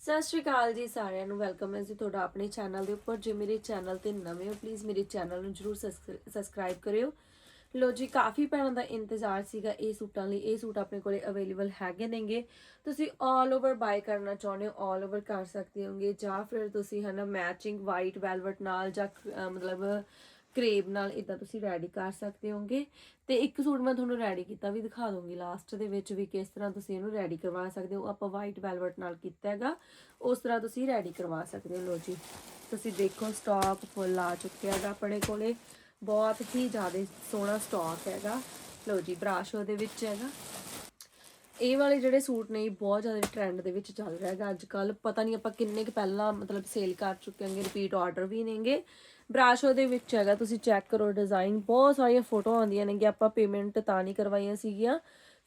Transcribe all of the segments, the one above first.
ਸਤਿ ਸ਼੍ਰੀ ਅਕਾਲ ਜੀ ਸਾਰਿਆਂ ਨੂੰ ਵੈਲਕਮ ਹੈ ਜੀ ਤੁਹਾਡਾ ਆਪਣੇ ਚੈਨਲ ਦੇ ਉੱਪਰ। ਜੇ ਮੇਰੇ ਚੈਨਲ ਤੇ ਨਵੇਂ ਹੋ ਪਲੀਜ਼ ਮੇਰੇ ਚੈਨਲ ਨੂੰ ਜਰੂਰ ਸਬਸਕ੍ਰਾਈਬ ਕਰਿਓ। ਲੋ ਜੀ, ਕਾਫੀ ਭੈਣਾਂ ਦਾ ਇੰਤਜ਼ਾਰ ਸੀਗਾ ਇਹ ਸੂਟਾਂ ਲਈ। ਇਹ ਸੂਟ ਆਪਣੇ ਕੋਲੇ ਅਵੇਲੇਬਲ ਹੈਗੇ ਨੇਗੇ। ਤੁਸੀਂ 올 ਓਵਰ ਬਾਈ ਕਰਨਾ ਚਾਹੁੰਦੇ ਹੋ 올 ਓਵਰ ਕਰ ਸਕਦੇ ਹੋਗੇ। ਜਾਂ ਫਿਰ ਤੁਸੀਂ ਹਨਾ ਮੈਚਿੰਗ ਵਾਈਟ ਵੈਲਵਟ ਨਾਲ ਜਾਂ ਮਤਲਬ ਕਰੇਬ ਨਾਲ ਇਦਾਂ ਤੁਸੀਂ ਰੈਡੀ ਕਰ ਸਕਦੇ ਹੋਗੇ ਤੇ ਇੱਕ ਸੂਟ ਮੈਂ ਤੁਹਾਨੂੰ ਰੈਡੀ ਕੀਤਾ ਵੀ ਦਿਖਾ ਦੂੰਗੀ ਲਾਸਟ ਦੇ ਵਿੱਚ ਵੀ ਕਿਸ ਤਰ੍ਹਾਂ ਤੁਸੀਂ ਇਹਨੂੰ ਰੈਡੀ ਕਰਵਾ ਸਕਦੇ ਹੋ। ਆਪਾਂ ਵਾਈਟ ਵੈਲਵਟ ਨਾਲ ਕੀਤਾ ਹੈਗਾ। ਉਸ ਤਰ੍ਹਾਂ ਤੁਸੀਂ ਰੈਡੀ ਕਰਵਾ ਸਕਦੇ ਹੋ। ਲੋ ਜੀ, ਤੁਸੀਂ ਦੇਖੋ ਸਟਾਕ ਫੁੱਲ ਆ ਚੁੱਕਿਆ ਹੈਗਾ ਆਪਣੇ ਕੋਲੇ। ਬਹੁਤ ਹੀ ਜ਼ਿਆਦਾ ਸੋਹਣਾ ਸਟਾਕ ਹੈਗਾ। ਲੋ ਜੀ ਬਰਾਸ਼ੋ ਦੇ ਵਿੱਚ ਹੈਗਾ। ਇਹ ਵਾਲੇ ਜਿਹੜੇ ਸੂਟ ਨੇ ਇਹ ਬਹੁਤ ਜ਼ਿਆਦਾ ਟ੍ਰੈਂਡ ਦੇ ਵਿੱਚ ਚੱਲ ਰਿਹਾ ਹੈਗਾ ਅੱਜ ਕੱਲ ਪਤਾ ਨਹੀਂ ਆਪਾਂ ਕਿੰਨੇ ਕੁ ਪਹਿਲਾਂ ਮਤਲਬ ਸੇਲ ਕਰ ਚੁੱਕੇ ਹਾਂਗੇ ਰਿਪੀਟ ਆਰਡਰ ਵੀ ਨੇਗੇ। ਬਰਾਸ਼ੋ ਦੇ ਵਿੱਚ ਹੈਗਾ, ਤੁਸੀਂ ਚੈੱਕ ਕਰੋ ਡਿਜ਼ਾਈਨ ਬਹੁਤ ਸਾਰੀਆਂ ਫੋਟੋ ਆਉਂਦੀਆਂ ਨੇ ਆਪਾਂ ਪੇਮੈਂਟ ਤਾਂ ਨਹੀਂ ਕਰਵਾਈਆਂ ਸੀਗੀਆਂ।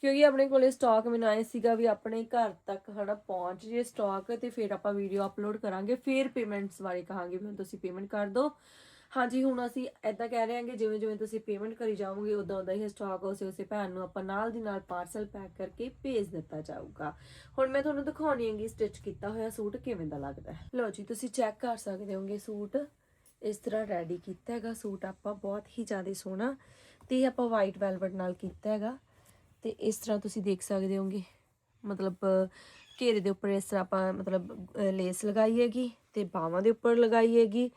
ਕਿਉਂਕਿ ਆਪਣੇ ਕੋਲੇ ਸਟਾਕ ਮੈਨੂੰ ਆਏ ਸੀਗਾ ਵੀ ਆਪਣੇ ਘਰ ਤੱਕ ਹਨਾ ਪਹੁੰਚ ਜੇ ਸਟਾਕ ਤੇ ਫਿਰ ਆਪਾਂ ਵੀਡੀਓ ਅਪਲੋਡ ਕਰਾਂਗੇ, ਫਿਰ ਪੇਮੈਂਟਸ ਬਾਰੇ ਕਹਾਂਗੇ ਵੀ ਹੁਣ ਤੁਸੀਂ ਪੇਮੈਂਟ ਕਰ ਦਿਓ। ਹਾਂਜੀ, ਹੁਣ ਅਸੀਂ ਐਦਾਂ ਕਹਿ ਰਹੇ ਹਾਂਗੇ ਜਿਵੇਂ ਜਿਵੇਂ ਤੁਸੀਂ ਪੇਮੈਂਟ ਕਰੀ ਜਾਓਗੇ ਉਦਾਂ ਉਦਾਂ ਹੀ ਸਟਾਕ ਉਸੇ ਉਸੇ ਭੈਣ ਨੂੰ ਆਪਾਂ ਨਾਲ ਦੀ ਨਾਲ ਪਾਰਸਲ ਪੈਕ ਕਰਕੇ ਭੇਜ ਦਿੱਤਾ ਜਾਊਗਾ। ਹੁਣ ਮੈਂ ਤੁਹਾਨੂੰ ਦਿਖਾਉਣੀ ਹੈਗੀ ਸਟਿਚ ਕੀਤਾ ਹੋਇਆ ਸੂਟ ਕਿਵੇਂ ਦਾ ਲੱਗਦਾ ਹੈ। ਲਓ ਜੀ, ਤੁਸੀਂ ਚੈੱਕ ਕਰ ਸਕਦੇ ਹੋਗੇ ਸੂਟ। ਇਸ ਤਰ੍ਹਾਂ ਰੈਡੀ ਕੀਤਾ ਹੈਗਾ ਸੂਟ ਆਪਾਂ, ਬਹੁਤ ਹੀ ਜ਼ਿਆਦਾ ਸੋਹਣਾ ਤੇ ਇਹ ਆਪਾਂ ਵਾਈਟ ਵੈਲਵਟ ਨਾਲ ਕੀਤਾ ਹੈਗਾ। ਤੇ ਇਸ ਤਰ੍ਹਾਂ ਤੁਸੀਂ ਦੇਖ ਸਕਦੇ ਹੋਗੇ, ਮਤਲਬ, ਘੇਰੇ ਦੇ ਉੱਪਰ ਇਸ ਤਰ੍ਹਾਂ ਆਪਾਂ ਮਤਲਬ ਲੇਸ ਲਗਾਈ ਹੈਗੀ ਤੇ ਬਾਹਾਂ ਦੇ ਉੱਪਰ ਲਗਾਈ ਹੈਗੀ।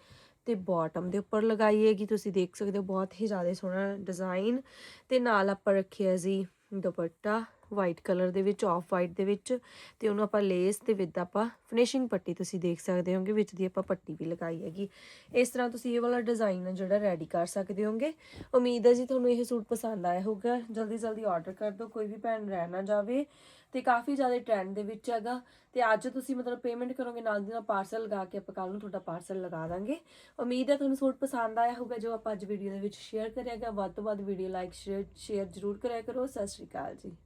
ਤੇ ਬਾਟਮ ਦੇ ਉੱਪਰ ਲਗਾਈ ਹੈਗੀ, ਤੁਸੀਂ ਦੇਖ ਸਕਦੇ ਹੋ, ਬਹੁਤ ਹੀ ਜ਼ਿਆਦਾ ਸੋਹਣਾ ਡਿਜ਼ਾਈਨ ਤੇ ਨਾਲ ਆਪਾਂ ਰੱਖਿਆ ਜੀ ਦੁਪੱਟਾ। ਵਾਈਟ ਕਲਰ ਦੇ ਵਿੱਚ ਆਫ ਵਾਈਟ ਦੇ ਵਿੱਚ ਤੇ ਉਹਨੂੰ ਆਪਾਂ ਲੇਸ ਤੇ ਵਿਦ ਆਪਾਂ ਫਿਨਿਸ਼ਿੰਗ ਪੱਟੀ ਤੁਸੀਂ ਦੇਖ ਸਕਦੇ ਹੋਗੇ, ਵਿੱਚ ਦੀ ਆਪਾਂ ਪੱਟੀ ਵੀ ਲਗਾਈ ਹੈਗੀ। ਇਸ ਤਰ੍ਹਾਂ ਤੁਸੀਂ ਇਹ ਵਾਲਾ ਡਿਜ਼ਾਈਨ ਜਿਹੜਾ ਰੈਡੀ ਕਰ ਸਕਦੇ ਹੋਗੇ। ਉਮੀਦ ਹੈ ਜੀ ਤੁਹਾਨੂੰ ਇਹ ਸੂਟ ਪਸੰਦ ਆਇਆ ਹੋਊਗਾ। ਜਲਦੀ ਜਲਦੀ ਆਰਡਰ ਕਰ ਦਿਓ, ਕੋਈ ਵੀ ਭੈਣ ਰਹਿ ਨਾ ਜਾਵੇ। ਤੇ ਕਾਫੀ ਜ਼ਿਆਦਾ ਟ੍ਰੈਂਡ ਦੇ ਵਿੱਚ ਹੈਗਾ। ਤੇ ਅੱਜ ਤੁਸੀਂ ਮਤਲਬ ਪੇਮੈਂਟ ਕਰੋਗੇ, ਨਾਲ ਦੀ ਨਾਲ ਪਾਰਸਲ ਲਗਾ ਕੇ ਆਪਾਂ ਕੱਲ ਨੂੰ ਤੁਹਾਡਾ ਪਾਰਸਲ ਲਗਾ ਦਾਂਗੇ। ਉਮੀਦ ਹੈ ਤੁਹਾਨੂੰ ਸੂਟ ਪਸੰਦ ਆਇਆ ਹੋਊਗਾ, ਜੋ ਆਪਾਂ ਅੱਜ ਵੀਡੀਓ ਦੇ ਵਿੱਚ ਸ਼ੇਅਰ ਕਰਿਆਗਾ ਵੱਧ ਤੋਂ ਵੱਧ ਵੀਡੀਓ ਲਾਈਕ ਸ਼ੇਅਰ ਸ਼ੇਅਰ ਜ਼ਰੂਰ ਕਰਿਆ ਕਰੋ। ਸਤਿ ਸ਼੍ਰੀ ਅਕਾਲ ਜੀ।